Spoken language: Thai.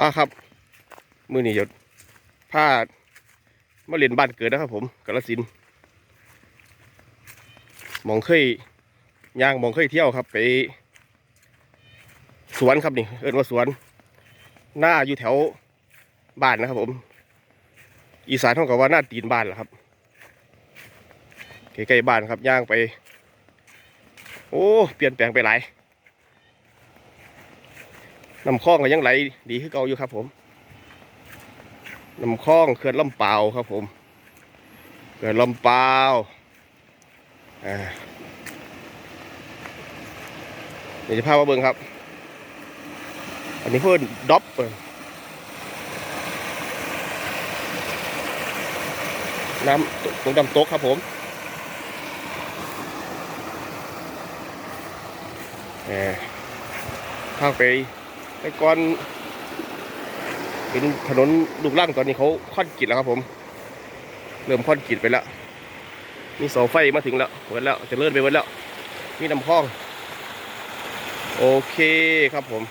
ป้าครับ มือนี้หยดพามาเรียนบ้านเกิดนะครับผมกาลสินมองเคยย่างมองเคยเที่ยวครับ ไป สวนครับนี่ เอิ้นว่าสวน หน้าอยู่แถวบ้านนะครับผม อีสานท่ากับว่าหน้าตีนบ้านแหละครับใกล้ๆบ้านครับย่างไป โอ้ เปลี่ยนแปลงไปหลาย น้ำคลองก็ยังไหลดีขึ้นเก่าอยู่ครับ ผมน้ำคลองเขื่อนลำเปล่าครับ ผมเขื่อนลำเปาวอ่าเดี๋ยวจะพามาเบิ่งครับ อันนี้เพื่อนด็อปน้ำตรงดำตกครับผมแหมทางไป ไปก่อนเป็นถนนลูกล่างตอนนี้เขาค่อนกิดแล้วครับผม เริ่มค่อนกิดไปแล้ว มีเสาไฟมาถึงแล้วเปิดแล้วจะเลื่อนไปเปิดแล้ว มีน้ำคลอง โอเคครับผม